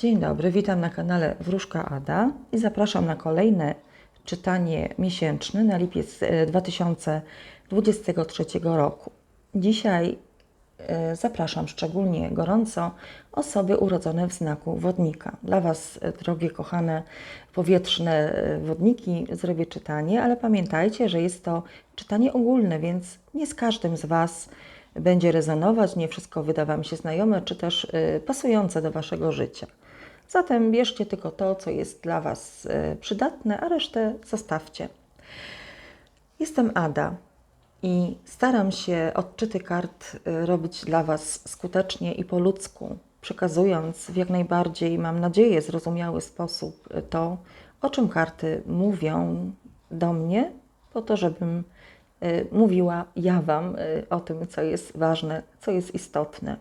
Dzień dobry, witam na kanale Wróżka Ada i zapraszam na kolejne czytanie miesięczne na lipiec e, 2023 roku. Dzisiaj e, zapraszam szczególnie gorąco osoby urodzone w znaku wodnika. Dla Was, e, drogie, kochane, powietrzne e, wodniki, zrobię czytanie, ale pamiętajcie, że jest to czytanie ogólne, więc nie z każdym z Was będzie rezonować, nie wszystko wyda Wam się znajome, czy też e, pasujące do Waszego życia. Zatem bierzcie tylko to, co jest dla Was e, przydatne, a resztę zostawcie. Jestem Ada i staram się odczyty kart y, robić dla Was skutecznie i po ludzku, przekazując w jak najbardziej, mam nadzieję, zrozumiały sposób y, to, o czym karty mówią do mnie, po to, żebym mówiła ja Wam o tym, co jest ważne, co jest istotne.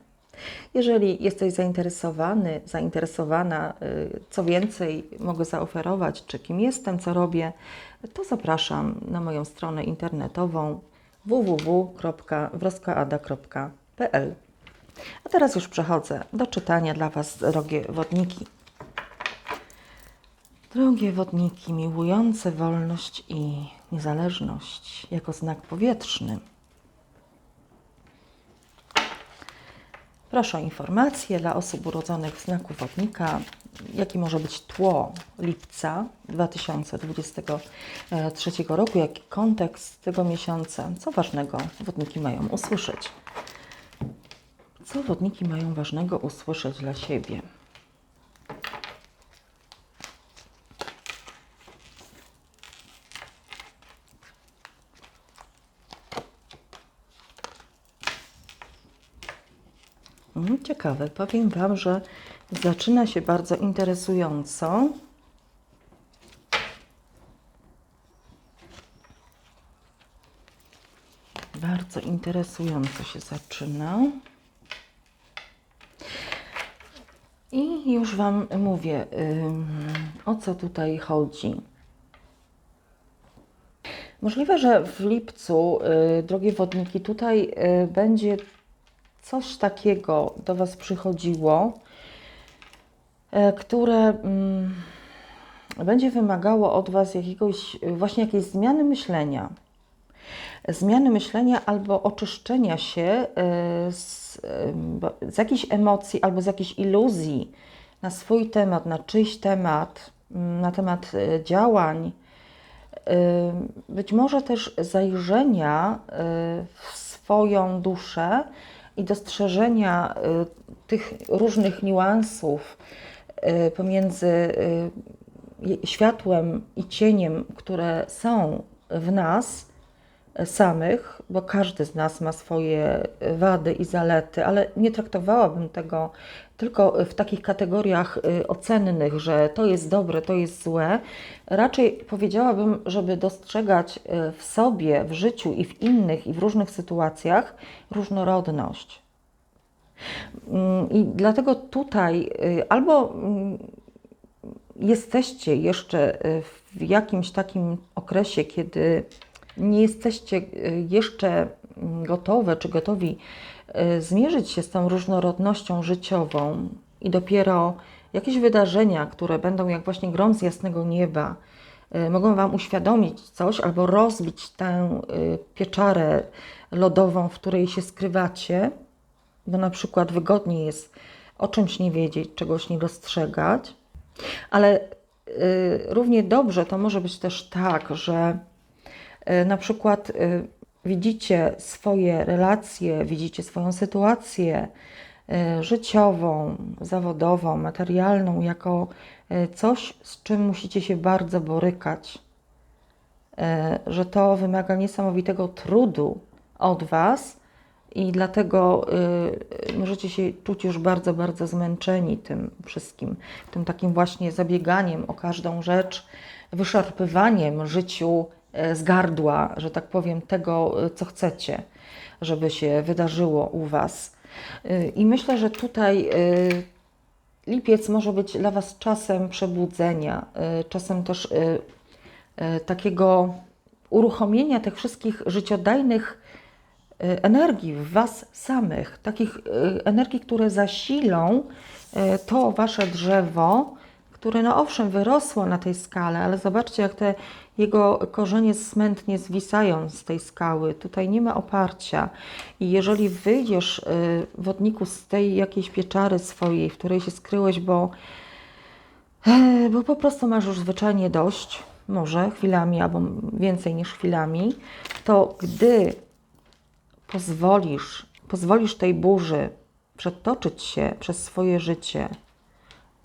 Jeżeli jesteś zainteresowany, zainteresowana, y, co więcej mogę zaoferować, czy kim jestem, co robię, to zapraszam na moją stronę internetową www.wroskaada.pl. A teraz już przechodzę do czytania dla Was, drogie wodniki. Drogie wodniki, miłujące wolność i niezależność jako znak powietrzny. Proszę o informacje dla osób urodzonych w znaku wodnika, jaki może być tło lipca 2023 roku, jaki kontekst tego miesiąca, co ważnego wodniki mają usłyszeć. Co wodniki mają ważnego usłyszeć dla siebie? Mm, Ciekawe. Powiem Wam, że zaczyna się bardzo interesująco. Bardzo interesująco się zaczyna. I już Wam mówię, o co tutaj chodzi. Możliwe, że w lipcu, y, drogie wodniki, tutaj y, będzie coś takiego do Was przychodziło, e, które mm, będzie wymagało od Was jakiegoś, właśnie jakiejś zmiany myślenia. Zmiany myślenia albo oczyszczenia się e, z, e, z jakichś emocji albo z jakichś iluzji na swój temat, na czyjś temat, mm, na temat działań, być może też zajrzenia w swoją duszę i dostrzeżenia y, tych różnych niuansów y, pomiędzy y, światłem i cieniem, które są w nas samych, bo każdy z nas ma swoje wady i zalety, ale nie traktowałabym tego tylko w takich kategoriach y, ocennych, że to jest dobre, to jest złe. Raczej powiedziałabym, żeby dostrzegać y, w sobie, w życiu i w innych, i w różnych sytuacjach różnorodność. Mm, I dlatego tutaj y, albo mm, jesteście jeszcze w jakimś takim okresie, kiedy nie jesteście jeszcze mm, gotowe czy gotowi zmierzyć się z tą różnorodnością życiową i dopiero jakieś wydarzenia, które będą jak właśnie grom z jasnego nieba, y, mogą Wam uświadomić coś albo rozbić tę y, pieczarę lodową, w której się skrywacie, bo na przykład wygodniej jest o czymś nie wiedzieć, czegoś nie dostrzegać, ale y, równie dobrze to może być też tak, że y, na przykład y, widzicie swoje relacje, widzicie swoją sytuację y, życiową, zawodową, materialną jako y, coś, z czym musicie się bardzo borykać, y, że to wymaga niesamowitego trudu od Was i dlatego możecie się czuć już bardzo, bardzo zmęczeni tym wszystkim, tym takim właśnie zabieganiem o każdą rzecz, wyszarpywaniem życiu z gardła, że tak powiem, tego, y, co chcecie, żeby się wydarzyło u Was. Y, I myślę, że tutaj lipiec może być dla Was czasem przebudzenia, czasem też takiego uruchomienia tych wszystkich życiodajnych energii w Was samych, takich energii, które zasilą to Wasze drzewo, które no owszem wyrosło na tej skale, ale zobaczcie jak te jego korzenie smętnie zwisają z tej skały. Tutaj nie ma oparcia. I jeżeli wyjdziesz, y, wodniku, z tej jakiejś pieczary swojej, w której się skryłeś, bo, e, bo po prostu masz już zwyczajnie dość, może chwilami, albo więcej niż chwilami, to gdy pozwolisz, pozwolisz tej burzy przetoczyć się przez swoje życie,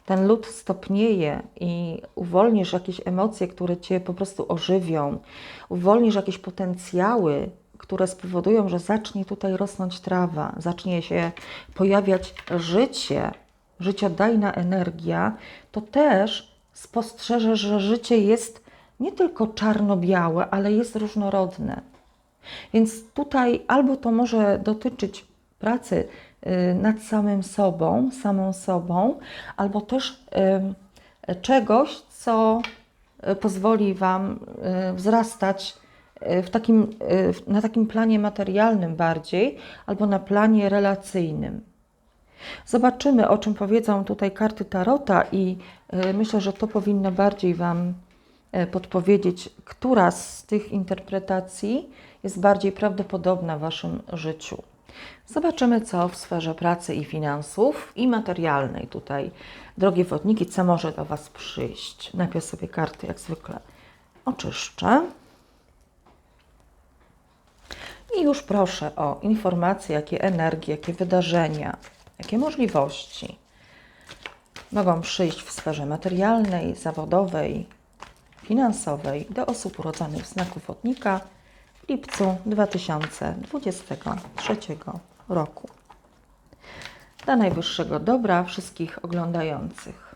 ten lód stopnieje i uwolnisz jakieś emocje, które cię po prostu ożywią, uwolnisz jakieś potencjały, które spowodują, że zacznie tutaj rosnąć trawa, zacznie się pojawiać życie, życiodajna energia, to też spostrzeżesz, że życie jest nie tylko czarno-białe, ale jest różnorodne. Więc tutaj albo to może dotyczyć pracy nad samym sobą, samą sobą, albo też y, czegoś, co y, pozwoli Wam wzrastać w takim, na takim planie materialnym bardziej, albo na planie relacyjnym. Zobaczymy, o czym powiedzą tutaj karty Tarota, i myślę, że to powinno bardziej Wam podpowiedzieć, która z tych interpretacji jest bardziej prawdopodobna w Waszym życiu. Zobaczymy, co w sferze pracy i finansów i materialnej tutaj, drogie wodniki, co może do Was przyjść. Najpierw sobie karty, jak zwykle, oczyszczę. I już proszę o informacje, jakie energie, jakie wydarzenia, jakie możliwości mogą przyjść w sferze materialnej, zawodowej, finansowej do osób urodzonych w znaku wodnika w lipcu 2023 roku. Dla najwyższego dobra wszystkich oglądających.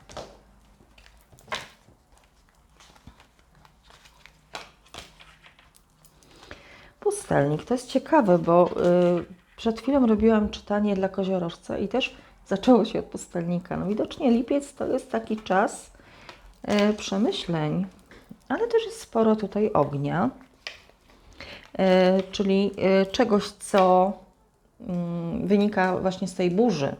Pustelnik to jest ciekawe, bo y, przed chwilą robiłam czytanie dla koziorożca i też zaczęło się od pustelnika. No widocznie lipiec to jest taki czas y, przemyśleń, ale też jest sporo tutaj ognia, czyli y, czegoś, co mm, wynika właśnie z tej burzy,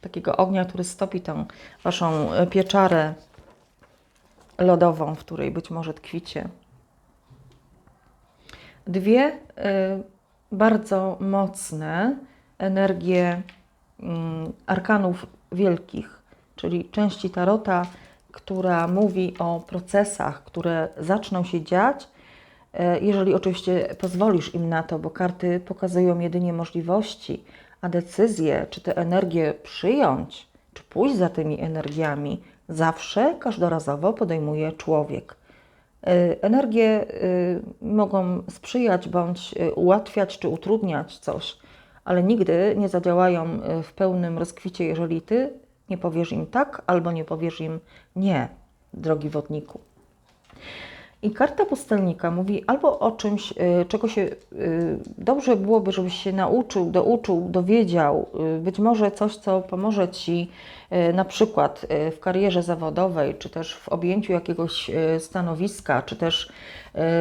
takiego ognia, który stopi tą waszą pieczarę lodową, w której być może tkwicie. Dwie bardzo mocne energie mm, arkanów wielkich, czyli części tarota, która mówi o procesach, które zaczną się dziać, e, jeżeli oczywiście pozwolisz im na to, bo karty pokazują jedynie możliwości, a decyzje, czy te energie przyjąć, czy pójść za tymi energiami, zawsze każdorazowo podejmuje człowiek. E, energie e, mogą sprzyjać bądź ułatwiać czy utrudniać coś, ale nigdy nie zadziałają w pełnym rozkwicie, jeżeli ty nie powiesz im tak, albo nie powiesz im nie, drogi wodniku. I karta pustelnika mówi albo o czymś, y, czego się y, dobrze byłoby, żebyś się nauczył, douczył, dowiedział, y, być może coś, co pomoże ci na przykład w karierze zawodowej, czy też w objęciu jakiegoś stanowiska, czy też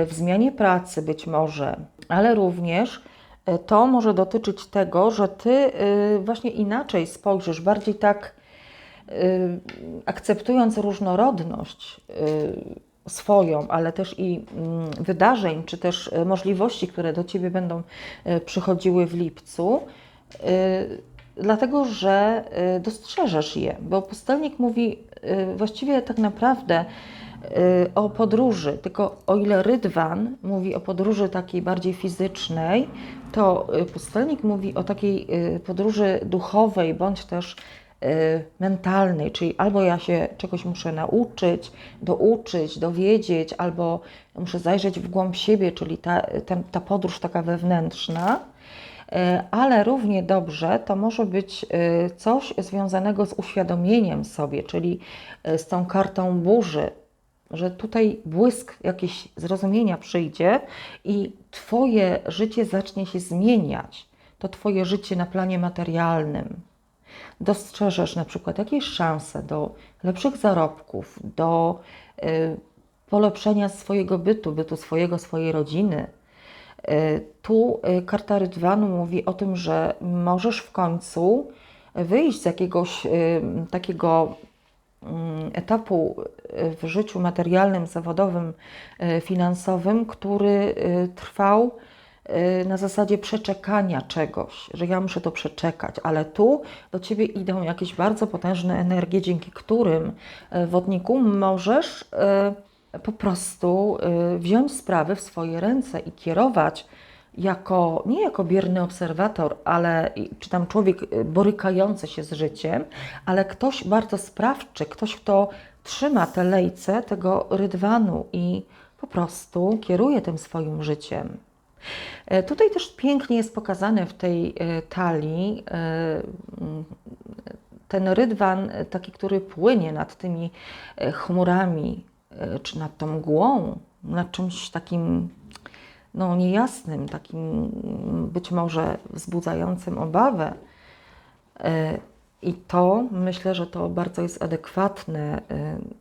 w zmianie pracy być może, ale również to może dotyczyć tego, że ty właśnie inaczej spojrzysz, bardziej tak akceptując różnorodność swoją, ale też i mm, wydarzeń, czy też y, możliwości, które do Ciebie będą przychodziły w lipcu, dlatego że dostrzeżesz je, bo pustelnik mówi właściwie tak naprawdę o podróży, tylko o ile Rydwan mówi o podróży takiej bardziej fizycznej, to pustelnik mówi o takiej podróży duchowej, bądź też mentalnej, czyli albo ja się czegoś muszę nauczyć, douczyć, dowiedzieć, albo muszę zajrzeć w głąb siebie, czyli ta, ta, ta podróż taka wewnętrzna, y, ale równie dobrze to może być y, coś związanego z uświadomieniem sobie, czyli z tą kartą burzy, że tutaj błysk jakiś zrozumienia przyjdzie i Twoje życie zacznie się zmieniać. To Twoje życie na planie materialnym dostrzeżesz na przykład jakieś szanse do lepszych zarobków, do y, polepszenia swojego bytu, bytu swojego, swojej rodziny, Y, Tu y, karta Rydwanu mówi o tym, że możesz w końcu wyjść z jakiegoś takiego mm, etapu w życiu materialnym, zawodowym, finansowym, który trwał na zasadzie przeczekania czegoś, że ja muszę to przeczekać, ale tu do ciebie idą jakieś bardzo potężne energie, dzięki którym y, wodniku możesz y, po prostu y, wziąć sprawy w swoje ręce i kierować jako, nie jako bierny obserwator, ale czy tam człowiek y, borykający się z życiem, ale ktoś bardzo sprawczy, ktoś, kto trzyma te lejce tego rydwanu i po prostu kieruje tym swoim życiem. E, Tutaj też pięknie jest pokazane w tej e, talii e, ten rydwan, taki, który płynie nad tymi chmurami, czy nad tą mgłą, nad czymś takim no, niejasnym, takim być może wzbudzającym obawę. I to myślę, że to bardzo jest adekwatne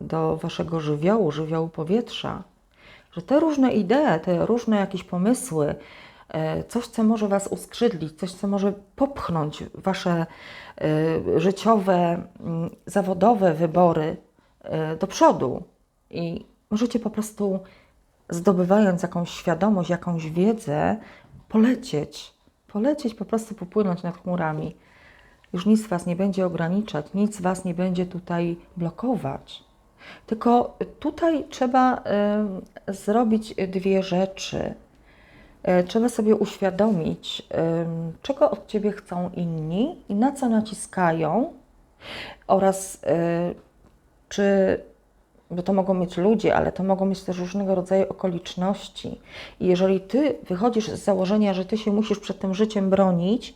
do waszego żywiołu, żywiołu powietrza, że te różne idee, te różne jakieś pomysły, e, coś, co może was uskrzydlić, coś, co może popchnąć wasze e, życiowe, mm, zawodowe wybory e, do przodu. I możecie po prostu zdobywając jakąś świadomość, jakąś wiedzę, polecieć, polecieć, po prostu popłynąć nad chmurami. Już nic Was nie będzie ograniczać, nic Was nie będzie tutaj blokować. Tylko tutaj trzeba zrobić dwie rzeczy. Y, Trzeba sobie uświadomić, czego od Ciebie chcą inni i na co naciskają, oraz y, czy bo to mogą być ludzie, ale to mogą być też różnego rodzaju okoliczności. I jeżeli ty wychodzisz z założenia, że ty się musisz przed tym życiem bronić, e,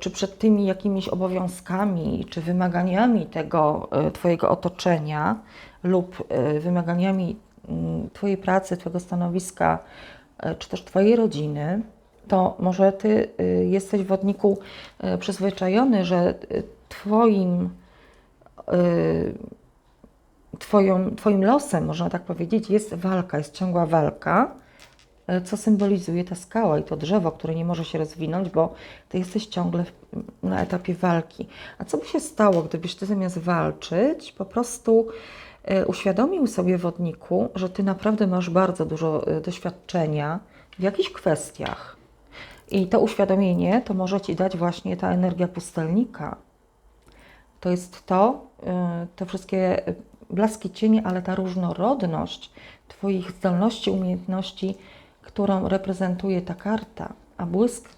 czy przed tymi jakimiś obowiązkami, czy wymaganiami tego e, twojego otoczenia lub e, wymaganiami mm, twojej pracy, twojego stanowiska, e, czy też twojej rodziny, to może ty e, jesteś wodniku e, przyzwyczajony, że e, twoim e, twoją, Twoim losem, można tak powiedzieć, jest walka, jest ciągła walka, e, co symbolizuje ta skała i to drzewo, które nie może się rozwinąć, bo Ty jesteś ciągle na etapie walki. A co by się stało, gdybyś Ty zamiast walczyć, po prostu e, uświadomił sobie wodniku, że Ty naprawdę masz bardzo dużo e, doświadczenia w jakichś kwestiach. I to uświadomienie to może Ci dać właśnie ta energia pustelnika, to jest to, te wszystkie blaski cieni, ale ta różnorodność Twoich zdolności, umiejętności, którą reprezentuje ta karta, a błysk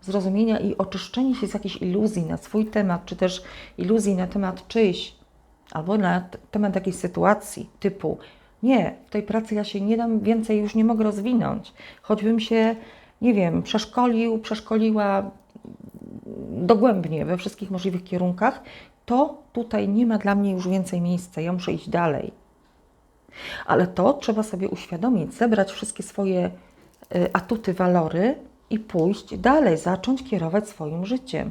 zrozumienia i oczyszczenie się z jakichś iluzji na swój temat, czy też iluzji na temat czyjś, albo na temat jakiejś sytuacji typu nie, w tej pracy ja się nie dam, więcej już nie mogę rozwinąć, choćbym się, nie wiem, przeszkolił, przeszkoliła dogłębnie we wszystkich możliwych kierunkach, to tutaj nie ma dla mnie już więcej miejsca, ja muszę iść dalej. Ale to trzeba sobie uświadomić, zebrać wszystkie swoje atuty, walory i pójść dalej, zacząć kierować swoim życiem.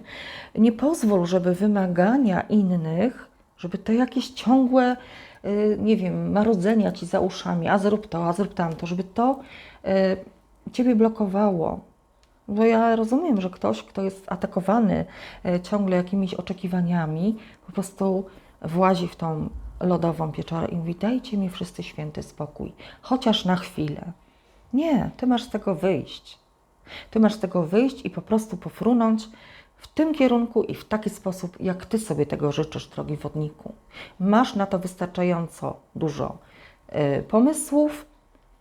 Nie pozwól, żeby wymagania innych, żeby te jakieś ciągłe, y, nie wiem, marudzenia ci za uszami, a zrób to, a zrób tamto, żeby to y, ciebie blokowało. Bo ja rozumiem, że ktoś, kto jest atakowany ciągle jakimiś oczekiwaniami, po prostu włazi w tą lodową pieczarę i mówi: Dajcie mi wszyscy święty spokój, chociaż na chwilę. Nie, ty masz z tego wyjść. Ty masz z tego wyjść i po prostu pofrunąć w tym kierunku i w taki sposób, jak ty sobie tego życzysz, drogi wodniku. Masz na to wystarczająco dużo e, pomysłów,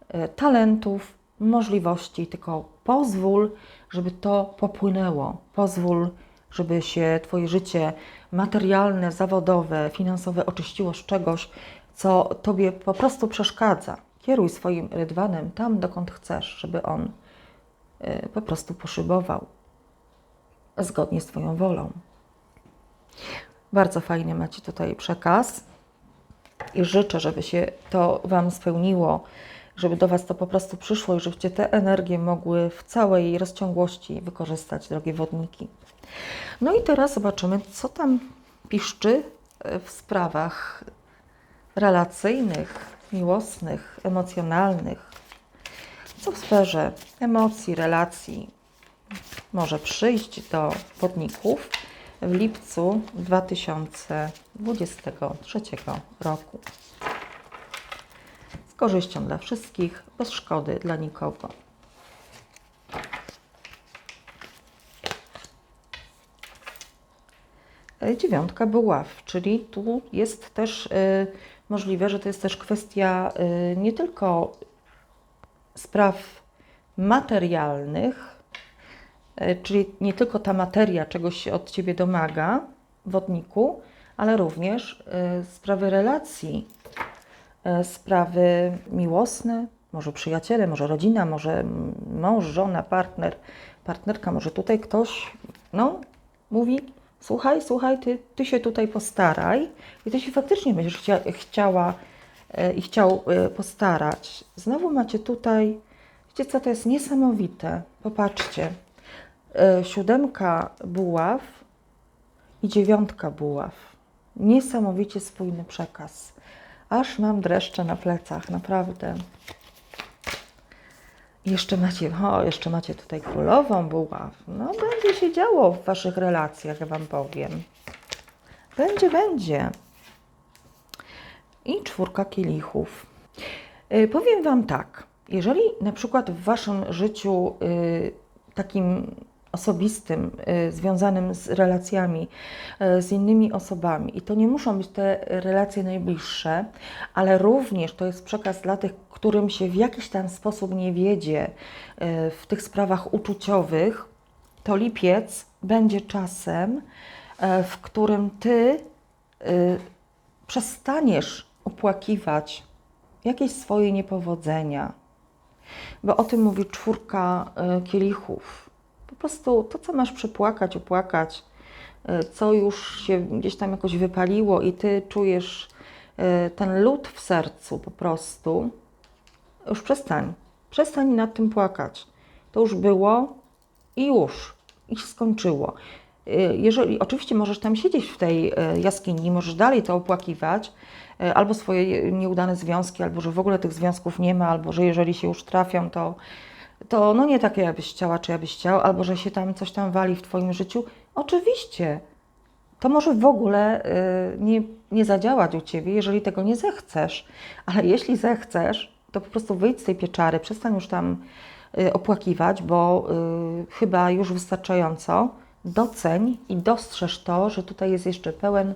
e, talentów, możliwości, tylko pozwól, żeby to popłynęło. Pozwól, żeby się Twoje życie materialne, zawodowe, finansowe oczyściło z czegoś, co Tobie po prostu przeszkadza. Kieruj swoim rydwanem tam, dokąd chcesz, żeby on y, po prostu poszybował zgodnie z Twoją wolą. Bardzo fajny macie tutaj przekaz i życzę, żeby się to Wam spełniło, żeby do Was to po prostu przyszło i żebyście te energie mogły w całej rozciągłości wykorzystać, drogie wodniki. No i teraz zobaczymy, co tam piszczy e, w sprawach relacyjnych, miłosnych, emocjonalnych. co w sferze emocji, relacji może przyjść do wodników w lipcu 2023 roku. Z korzyścią dla wszystkich, bez szkody dla nikogo. E, Dziewiątka buław, czyli tu jest też y, możliwe, że to jest też kwestia y, nie tylko spraw materialnych, czyli nie tylko ta materia czegoś się od Ciebie domaga, wodniku, ale również sprawy relacji, sprawy miłosne, może przyjaciele, może rodzina, może mąż, żona, partner, partnerka, może tutaj ktoś, no, mówi, słuchaj, słuchaj, ty, ty się tutaj postaraj i ty się faktycznie będziesz chcia, chciała e, i chciał e, postarać. Znowu macie tutaj, wiecie co, to jest niesamowite, popatrzcie, E, siódemka buław i dziewiątka buław. Niesamowicie spójny przekaz. Aż mam dreszcze na plecach, naprawdę. Jeszcze macie, o, jeszcze macie tutaj królową buław. No, będzie się działo w Waszych relacjach, ja Wam powiem. Będzie, będzie. I czwórka kielichów. Y, powiem Wam tak, jeżeli na przykład w Waszym życiu y, takim osobistym, y, związanym z relacjami y, z innymi osobami, i to nie muszą być te relacje najbliższe, ale również to jest przekaz dla tych, którym się w jakiś tam sposób nie wiedzie y, w tych sprawach uczuciowych, to lipiec będzie czasem, w którym ty przestaniesz opłakiwać jakieś swoje niepowodzenia, bo o tym mówi czwórka kielichów. Po prostu to, co masz przepłakać, opłakać, y, co już się gdzieś tam jakoś wypaliło i ty czujesz y, ten lód w sercu po prostu, już przestań. Przestań nad tym płakać. To już było i już. I się skończyło. Y, Jeżeli, oczywiście możesz tam siedzieć w tej jaskini, możesz dalej to opłakiwać, albo swoje nieudane związki, albo że w ogóle tych związków nie ma, albo że jeżeli się już trafią, to, to no nie takie, jakbyś chciała, czy jakbyś chciał, albo że się tam coś tam wali w Twoim życiu. Oczywiście, to może w ogóle y, nie, nie zadziałać u Ciebie, jeżeli tego nie zechcesz. Ale jeśli zechcesz, to po prostu wyjdź z tej pieczary, przestań już tam y, opłakiwać, bo y, chyba już wystarczająco. Doceń i dostrzeż to, że tutaj jest jeszcze pełen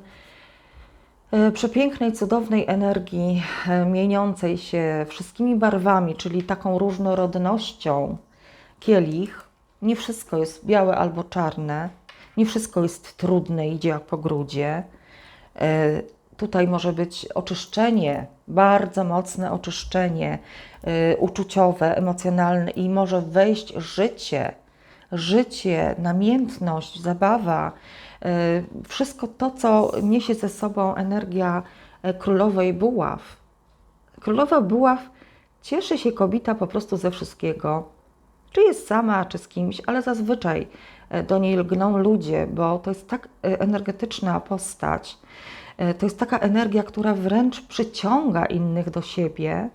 przepięknej, cudownej energii, y, mieniącej się wszystkimi barwami, czyli taką różnorodnością kielich. Nie wszystko jest białe albo czarne, nie wszystko jest trudne, idzie jak po grudzie. E, Tutaj może być oczyszczenie, bardzo mocne oczyszczenie e, uczuciowe, emocjonalne i może wejść życie, życie, namiętność, zabawa, e, wszystko to, co niesie ze sobą energia e, królowej buław. Królowa buław cieszy się kobieta po prostu ze wszystkiego, czy jest sama, czy z kimś, ale zazwyczaj e, do niej lgną ludzie, bo to jest tak energetyczna postać. To jest taka energia, która wręcz przyciąga innych do siebie.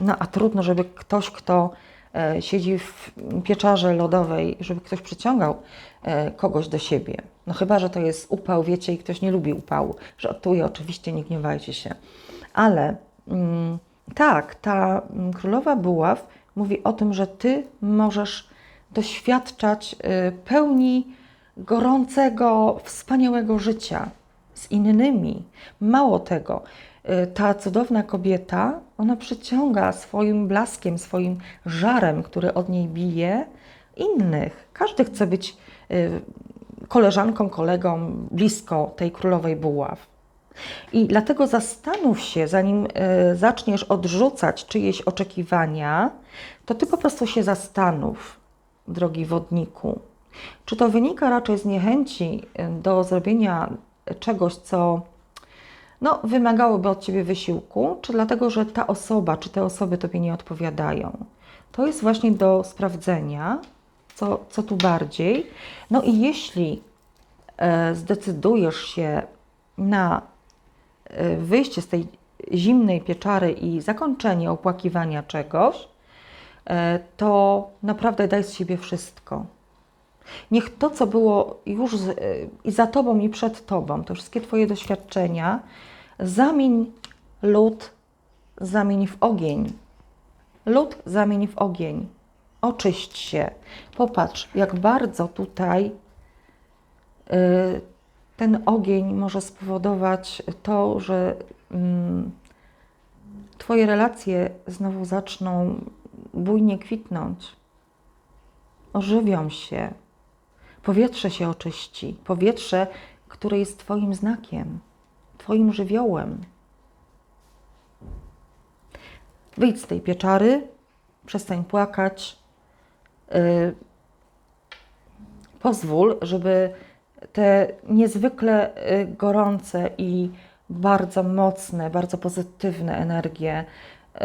No a trudno, żeby ktoś, kto siedzi w pieczarze lodowej, żeby ktoś przyciągał e, kogoś do siebie. No chyba, że to jest upał, wiecie, i ktoś nie lubi upału. Żartuję, oczywiście, nie gniewajcie się. Ale mm, tak, ta mm, królowa buław mówi o tym, że ty możesz doświadczać y, pełni gorącego, wspaniałego życia z innymi. Mało tego, ta cudowna kobieta, ona przyciąga swoim blaskiem, swoim żarem, który od niej bije, innych. Każdy chce być y, koleżanką, kolegą blisko tej królowej buław. I dlatego zastanów się, zanim e, zaczniesz odrzucać czyjeś oczekiwania, to ty po prostu się zastanów, drogi wodniku. Czy to wynika raczej z niechęci do zrobienia czegoś, co no, wymagałoby od ciebie wysiłku, czy dlatego, że ta osoba, czy te osoby tobie nie odpowiadają? To jest właśnie do sprawdzenia, co, co tu bardziej. No i jeśli e, zdecydujesz się na e, wyjście z tej zimnej pieczary i zakończenie opłakiwania czegoś, e, to naprawdę daj z siebie wszystko. Niech to, co było już i za Tobą, i przed Tobą, te wszystkie Twoje doświadczenia, zamień lód, zamień w ogień. Lód zamień w ogień. Oczyść się. Popatrz, jak bardzo tutaj y, ten ogień może spowodować to, że mm, Twoje relacje znowu zaczną bujnie kwitnąć. Ożywią się. Powietrze się oczyści. Powietrze, które jest Twoim znakiem, Twoim żywiołem. Wyjdź z tej pieczary, przestań płakać. y, pozwól, żeby te niezwykle y, gorące i bardzo mocne, bardzo pozytywne energie y,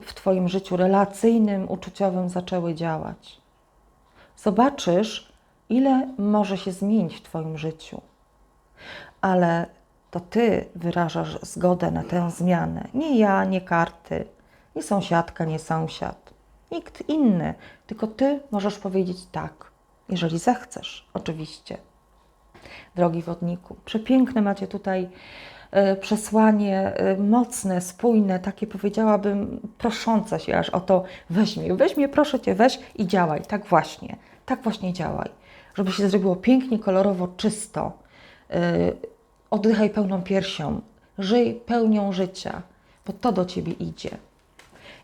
w Twoim życiu relacyjnym, uczuciowym zaczęły działać. Zobaczysz, ile może się zmienić w Twoim życiu. Ale to Ty wyrażasz zgodę na tę zmianę. Nie ja, nie karty, nie sąsiadka, nie sąsiad. Nikt inny, tylko Ty możesz powiedzieć tak, jeżeli zechcesz, oczywiście. Drogi wodniku, przepiękne macie tutaj e, przesłanie, e, mocne, spójne, takie powiedziałabym proszące się aż o to weź mnie, weź mnie, proszę Cię, weź i działaj, tak właśnie, tak właśnie działaj, żeby się zrobiło pięknie, kolorowo, czysto. Oddychaj pełną piersią, żyj pełnią życia, bo to do Ciebie idzie.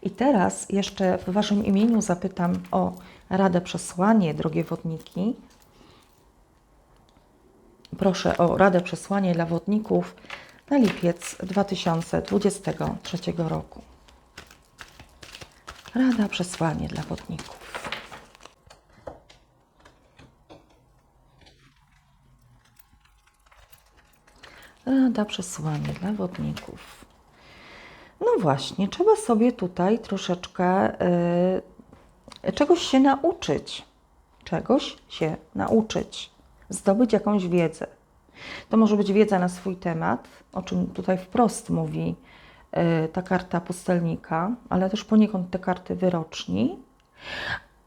I teraz jeszcze w Waszym imieniu zapytam o radę przesłanie, drogie wodniki. Proszę o radę przesłanie dla wodników na lipiec 2023 roku. Rada przesłanie dla wodników. Rada przesłanie dla wodników. No właśnie, trzeba sobie tutaj troszeczkę y, czegoś się nauczyć. Czegoś się nauczyć. Zdobyć jakąś wiedzę. To może być wiedza na swój temat, o czym tutaj wprost mówi y, ta karta pustelnika, ale też poniekąd te karty wyroczni.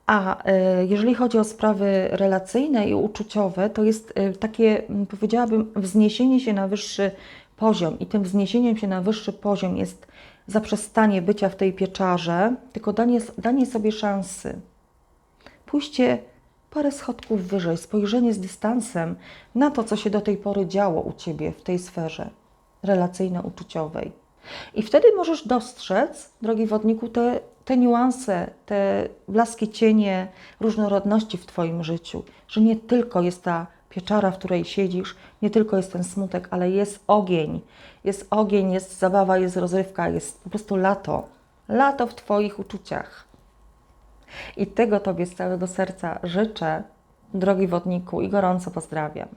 A y, jeżeli chodzi o sprawy relacyjne i uczuciowe, to jest y, takie, powiedziałabym, wzniesienie się na wyższy poziom. I tym wzniesieniem się na wyższy poziom jest zaprzestanie bycia w tej pieczarze, tylko danie, danie sobie szansy. Pójście parę schodków wyżej, spojrzenie z dystansem na to, co się do tej pory działo u Ciebie w tej sferze relacyjno-uczuciowej. I wtedy możesz dostrzec, drogi wodniku, te, te niuanse, te blaski cienie różnorodności w Twoim życiu, że nie tylko jest ta pieczara, w której siedzisz, nie tylko jest ten smutek, ale jest ogień. Jest ogień, jest zabawa, jest rozrywka, jest po prostu lato. Lato w Twoich uczuciach. I tego Tobie z całego serca życzę, drogi wodniku, i gorąco pozdrawiam.